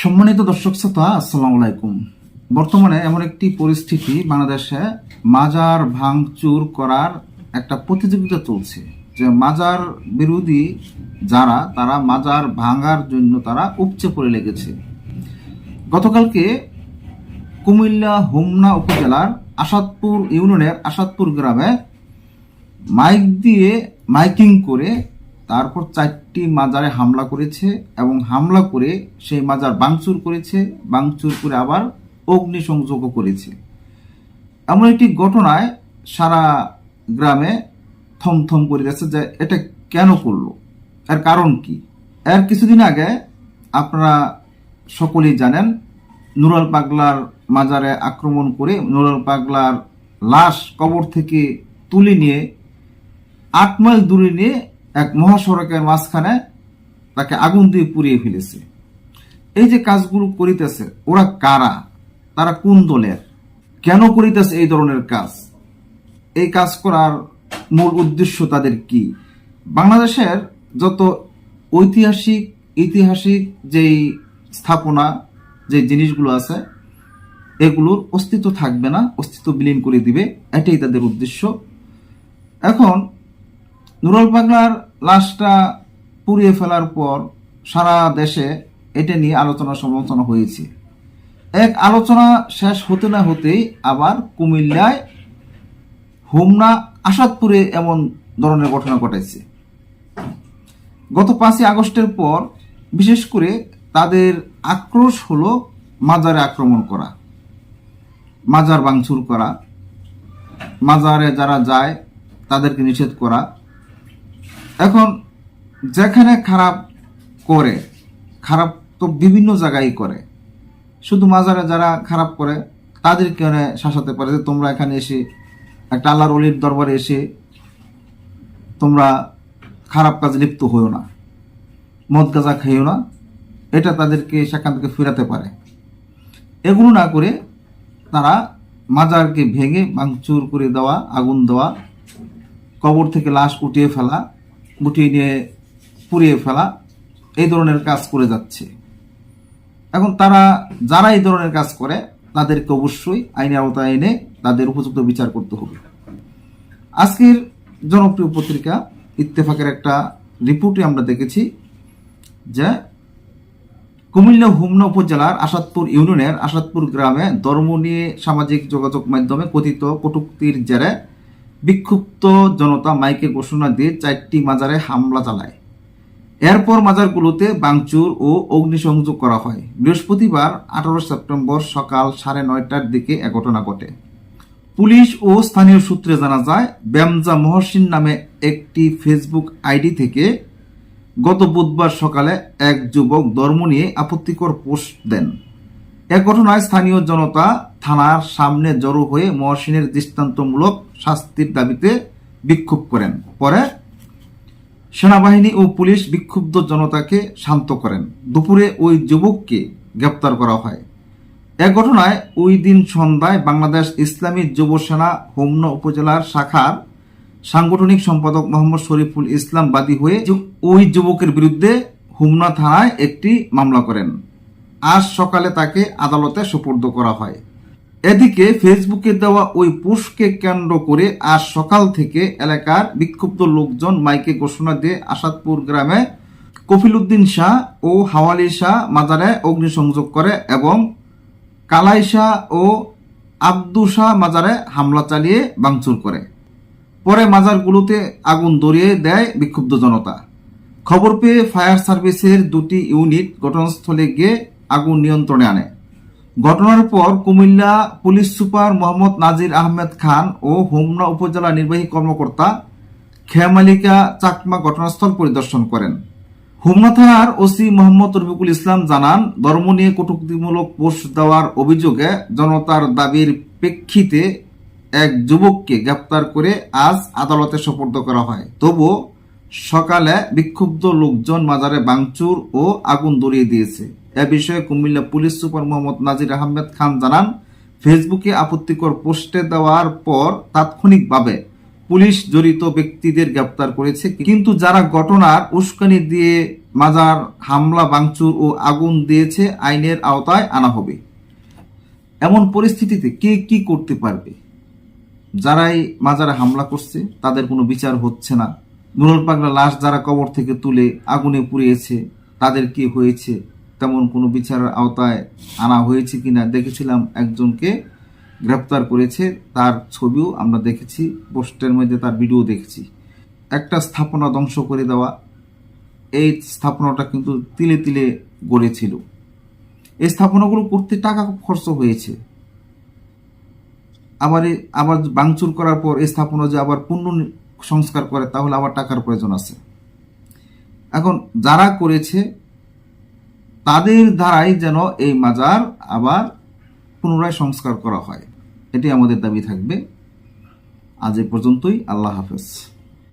সম্মানিত দর্শক শ্রোতা, আসসালামু আলাইকুম। বর্তমানে এমন একটি পরিস্থিতি বাংলাদেশে মাজার ভাঙচুর করার একটা প্রতিযোগিতা চলছে। যে মাজার বিরোধী যারা, তারা মাজার ভাঙার জন্য তারা উপচে পড়ে লেগেছে। গতকালকে কুমিল্লা হোমনা উপজেলার আসাদপুর ইউনিয়নের আসাদপুর গ্রামে মাইক দিয়ে মাইকিং করে তারপর চারটি মাজারে হামলা করেছে এবং হামলা করে সেই মাজার বাংচুর করেছে বাংচুর করে আবার অগ্নিসংযোগও করেছে। এমন একটি ঘটনায় সারা গ্রামে থমথম করে গেছে যে এটা কেন করল? এর কারণ কি? এর কিছুদিন আগে আপনারা সকলেই জানেন, নুরাল পাগলার মাজারে আক্রমণ করে নুরাল পাগলার লাশ কবর থেকে তুলে নিয়ে আট মাইল দূরে নিয়ে এক মহাসড়কের মাঝখানে তাকে আগুন দিয়ে পুড়িয়ে ফেলেছে। এই যে কাজগুলো করিতেছে, ওরা কারা? তারা কোন দলের? কেন করিতেছে এই ধরনের কাজ? এই কাজ করার মূল উদ্দেশ্য তাদের কি? বাংলাদেশের যত ঐতিহাসিক ঐতিহাসিক যেই স্থাপনা, যে জিনিসগুলো আছে, এগুলোর অস্তিত্ব থাকবে না, অস্তিত্ব বিলীন করে দিবে, এটাই তাদের উদ্দেশ্য। এখন নুরুল পাগলার লাশটা পুড়িয়ে ফেলার পর সারা দেশে এটা নিয়ে আলোচনা সমালোচনা হয়েছে। এক আলোচনা শেষ হতে না হতেই আবার কুমিল্লায় হোমনা আসাদপুরে এমন ধরনের ঘটনা ঘটেছে গত পাঁচই আগস্টের পর বিশেষ করে তাদের আক্রোশ হলো মাজারে আক্রমণ করা, মাজার ভাঙচুর করা, মাজারে যারা যায় তাদেরকে নিষেধ করা এখন যেখানে খারাপ করে, খারাপ তো বিভিন্ন জায়গায় করে, শুধু মাজারে যারা খারাপ করে, তাদেরকে শাসাতে পারে যে তোমরা এখানে এসে একটা আল্লাহর অলির দরবারে এসে তোমরা খারাপ কাজে লিপ্ত হইও না, মদ গাঁজা খাইও না, এটা তাদেরকে সেখান থেকে ফেরাতে পারে। এগুলো না করে তারা মাজারকে ভেঙে ভাঙচুর করে দেওয়া, আগুন দেওয়া, কবর থেকে লাশ উঠিয়ে ফেলা গুটিয়ে নিয়ে পুড়িয়ে ফেলা এই ধরনের কাজ করে যাচ্ছে। এখন তারা যারা এই ধরনের কাজ করে, তাদেরকে অবশ্যই আইনের আওতায় এনে তাদের উপযুক্ত বিচার করতে হবে। আজকের জনপ্রিয় পত্রিকা ইত্তেফাকের একটা রিপোর্টে আমরা দেখেছি যে কুমিল্লা হুমনা উপজেলার আসাদপুর ইউনিয়নের আসাদপুর গ্রামে ধর্ম নিয়ে সামাজিক যোগাযোগ মাধ্যমে কথিত কটুক্তির জেরে বিক্ষুব্ধ জনতা মাইকে ঘোষণা দিয়ে চারটি মাজারে হামলা চালায়। এরপর মাজারগুলোতে বাংচুর ও অগ্নিসংযোগ করা হয়। বৃহস্পতিবার আঠারো সেপ্টেম্বর সকাল সাড়ে নয়টার দিকে এ ঘটনা ঘটে। পুলিশ ও স্থানীয় সূত্রে জানা যায় ব্যামজা মহসিন নামে একটি ফেসবুক আইডি থেকে গত বুধবার সকালে এক যুবক ধর্ম নিয়ে আপত্তিকর পোস্ট দেন। এ ঘটনায় স্থানীয় জনতা থানার সামনে জড়ো হয়ে মহসিনের দৃষ্টান্তমূলক শাস্তির দাবিতে বিক্ষোভ করেন। পরে সেনাবাহিনী ও পুলিশ বিক্ষুব্ধ জনতাকে শান্ত করেন। দুপুরে ওই যুবককে গ্রেপ্তার করা হয়। এ ঘটনায় ওই দিন সন্ধ্যায় বাংলাদেশ ইসলামী যুব সেনা হোমনা উপজেলার শাখার সাংগঠনিক সম্পাদক মোহাম্মদ শরীফুল ইসলাম বাদী হয়ে ওই যুবকের বিরুদ্ধে হোমনা থানায় একটি মামলা করেন। আজ সকালে তাকে আদালতে সুপর্দ করা হয়। এদিকে ফেসবুকে দেওয়া ওই পোস্টকে কেন্দ্র করে আজ সকাল থেকে এলাকার বিক্ষুব্ধ লোকজন মাইকে ঘোষণা দিয়ে আসাদপুর গ্রামে কফিলউদ্দিন শাহ ও হাওয়ালি শাহ মাজারে অগ্নিসংযোগ করে এবং কালাই শাহ ও আব্দু শাহ মাজারে হামলা চালিয়ে ভাঙচুর করে। পরে মাজারগুলোতে আগুন ধরিয়ে দেয় বিক্ষুব্ধ জনতা। খবর পেয়ে ফায়ার সার্ভিসের দুটি ইউনিট ঘটনাস্থলে গিয়ে আগুন নিয়ন্ত্রণে আনে। ঘটনার পর কুমিল্লা পুলিশ সুপার মোহাম্মদ নাজির আহমেদ খান ও হোমনা উপজেলা নির্বাহী কর্মকর্তা খেয়ামালিকা চাকমা ঘটনাস্থল পরিদর্শন করেন। হোমনা থানার ওসি মোহাম্মদ রফিকুল ইসলাম জানান ধর্ম নিয়ে কটুক্তিমূলক পোস্ট দেওয়ার অভিযোগে জনতার দাবির প্রেক্ষিতে এক যুবককে গ্রেপ্তার করে আজ আদালতে সোপর্দ করা হয়। তবুও সকালে বিক্ষুব্ধ লোকজন মাজারে বাংচুর ও আগুন ধরিয়ে দিয়েছে। এ বিষয়ে কুমিল্লা পুলিশ সুপার মোহাম্মদ নাজির আহমেদ খান জানান, ফেসবুকে আপত্তিকর পোস্টে দেওয়ার পর তাৎক্ষণিকভাবে পুলিশ জড়িত ব্যক্তিদের গ্রেপ্তার করেছে। কিন্তু যারা ঘটনার উস্কানি দিয়ে মাজার হামলা, ভাঙচুর ও আগুন দিয়েছে, আইনের আওতায় আনা হবে। এমন পরিস্থিতিতে কে কি করতে পারবে? যারাই মাজারে হামলা করছে, তাদের কোনো বিচার হচ্ছে না। নুরুল পাগলা লাশ যারা কবর থেকে তুলে আগুনে পুড়িয়েছে, তাদের কি হয়েছে? তেমন কোনো বিচারের আওতায় আনা হয়েছে কিনা দেখেছিলাম। একজনকে গ্রেপ্তার করেছে, তার ছবিও আমরা দেখেছি, পোস্টের মধ্যে তার ভিডিও দেখেছি। একটা স্থাপনা ধ্বংস করে দেওয়া, এই স্থাপনাটা কিন্তু তিলে তিলে গড়েছিল। এই স্থাপনাগুলো করতে টাকা খরচ হয়েছে। আবার আবার ভাঙচুর করার পর এই স্থাপনা যে আবার পুনঃ সংস্কার করে, তাহলে আবার টাকার প্রয়োজন আছে। এখন যারা করেছে তাদের দ্বারাই যেন এই মাজার আবার পুনরায় সংস্কার করা হয়। এটি আমাদের দাবি থাকবে। আজ এ পর্যন্তই। আল্লাহ হাফেজ।